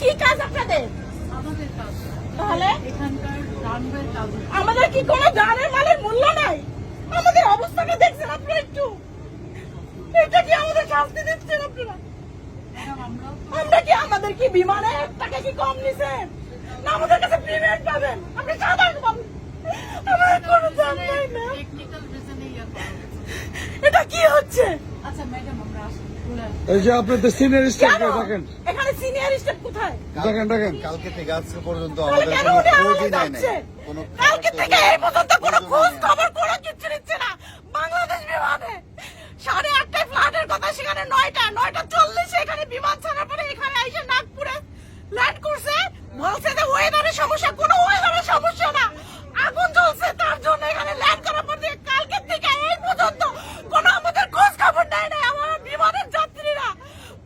কি কাজ আপনাদের? আমাদের তাহলে। আমাদের কি কোনো জানের মালের মূল্য নাই? আমাদের অবস্থাটা দেখছেন আপনারা একটু। এটা কি আমাদের শাস্তি দিচ্ছেন আপনারা? আমরা আমরা কি আমাদের কি বিমানে টাকা কি কম নিছেন? না আমাদের কাছে পেমেন্ট পাবেন। আপনি সাধারণ পাবেন আমাদের কোনো দাম নাই না। ইয়ে। এটা কি হচ্ছে? আচ্ছা ম্যাডাম আমরা। এই যে আপনাদের সিনিয়র কেন? স্টাফকে দেখেন সিনিয়র স্টাফ কোথায়? দেখেন দেখেন কালকে থেকে আজকে পর্যন্ত আমাদের কেন খোঁজই নাই। কোনো কালকে থেকে এই পর্যন্ত কোনো খোঁজ খবর কোনো কিছু নিচ্ছে না। বাংলাদেশ বিমানে সাড়ে আটটায় ফ্লাইটের কথা সেখানে নয়টা নয়টা চল্লিশে এখানে বিমান ছাড়ার পরে এখানে এসে নাগপুরে ল্যান্ড করছে বলছে যে ওয়েদারের সমস্যা কোনো ওয়েদারের সমস্যা না আগুন জ্বলছে তার জন্য এখানে ল্যান্ড করার পর দিয়ে কালকে থেকে এই পর্যন্ত কোনো আমাদের খোঁজ খবর নেয় নাই আমার বিমানের যাত্রীরা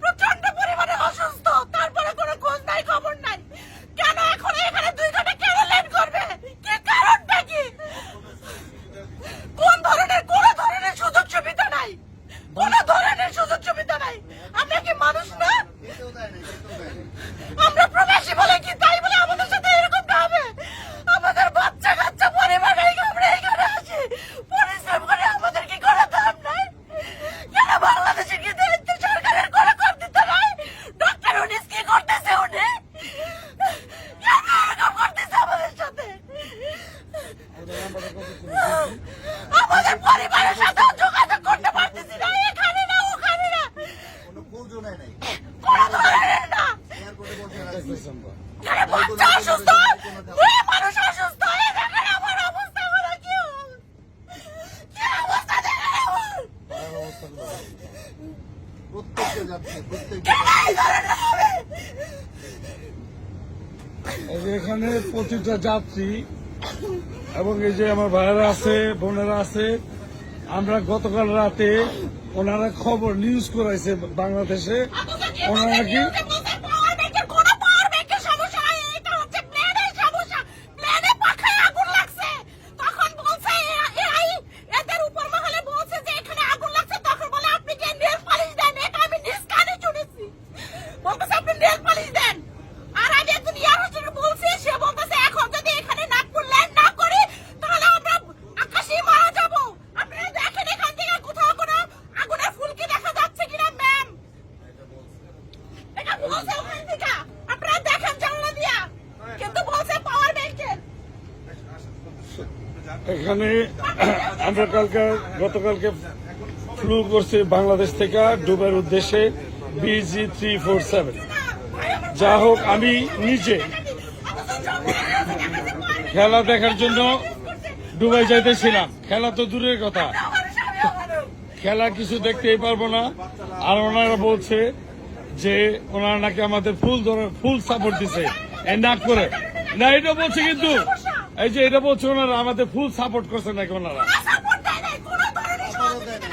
প্রচণ্ড পরিমাণে অসুস্থ তারপরে কোনো খোঁজ নাই খবর নাই কেন এখন এখানে দুই ঘণ্টা কেন লেট করবে কি কারণটা কি কোন ধরনের কোন ধরনের সুযোগ সুবিধা নাই কোন ধরনের সুযোগ সুবিধা নাই আমরা কি মানুষ না খেতেও দেয় নাই, খেতেও দেয় নাই। আমরা প্রবাসী বলে কি তাই বলে আমাদের সাথে এরকমটা হবে আমাদের বাচ্চা কাচ্চা পরিবার এই আমরা এখানে আসি পরিশ্রম করে আমাদের কি করে দাম নাই কেন বাংলাদেশে কি দায়িত্ব সরকারের করে কর দিতে নাই ডক্টর উনিস কি করতেছে উনি কেন এরকম করতেছে আমাদের সাথে আমাদের পরিবারের সাথেও যোগাযোগ করতে পারতেছি না এখানে না ওখানে না কোনো খোঁজও নেয় নাই। কোনো ধরনের না। এখানে বাচ্চা অসুস্থ মানুষ অসুস্থ এখানে আমার অবস্থা হলো কি কি অবস্থা দেখেন আমার? আর অবস্থাগুলো ভালো না। প্রত্যেককে যাচ্ছে প্রত্যেককে এই ধরনের হবে? এখানে প্রতিটা যাত্রী এবং এই যে আমার ভাইয়েরা আছে, বোনেরা আছে, আমরা গতকাল রাতে ওনারা খবর নিউজ করাইছে বাংলাদেশে ওনারা? কি নিউজে বলছে power bank এর কোনো power bank এর সমস্যা নাই, এটা হচ্ছে plane এর সমস্যা। plane এ পাখায় আগুন লাগছে। তখন বলছে এ- এরাই এদের উপর মহলে বলছে যে এখানে আগুন লাগছে, তখন বলে আপনি গিয়ে nail polish দেন। এটা আমি নিজ কানে শুনেছি। বলতেছে আপনি nail polish দেন। আর আমি একজন air hostess কে বলছি, সে বলতেছে এখন যদি এখানে নাগপুর land না করি, তাহলে আমরা আকাশেই মারা যাব। আপনারা দেখেন এখান থেকে কোথাও কোনো আগুনের ফুলকি দেখা যাচ্ছে কিনা ম্যাম এটা এখানে আমরা কালকে, গতকালকে ফ্লু করছি বাংলাদেশ থেকে ডুবের উদ্দেশ্যে বিজি থ্রি ফোর সেভেন যা হোক, আমি নিজে খেলা দেখার জন্য ডুবাই যাইতেছিলাম। খেলা তো দূরের কথা। খেলা কিছু দেখতেই পারব না। আর ওনারা বলছে যে ওনারা নাকি আমাদের ফুল ধরে ফুল সাপোর্ট দিছে। নাক করে। না এটা বলছে কিন্তু এই যে এটা বলছে ওনারা আমাদের ফুল সাপোর্ট করছে নাকি ওনারা? খাবারও দেয় নাই, খাবারও দেয় নাই,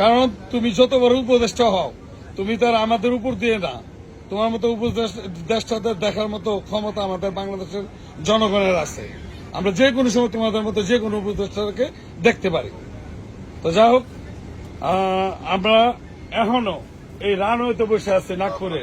কারণ তুমি যত বড় উপদেষ্টা হও, তুমি তার আমাদের উপর দিয়ে না। তোমার মতো উপদেষ্টাদের দেখার মতো ক্ষমতা আমাদের বাংলাদেশের জনগণের আছে। আমরা যে কোনো সময় তোমাদের মতো যে কোনো উপদেষ্টাকে দেখতে পারি। তো যা হোক আমরা এখনও এই রান রানওয়েতে বসে আছি নাগপুরে।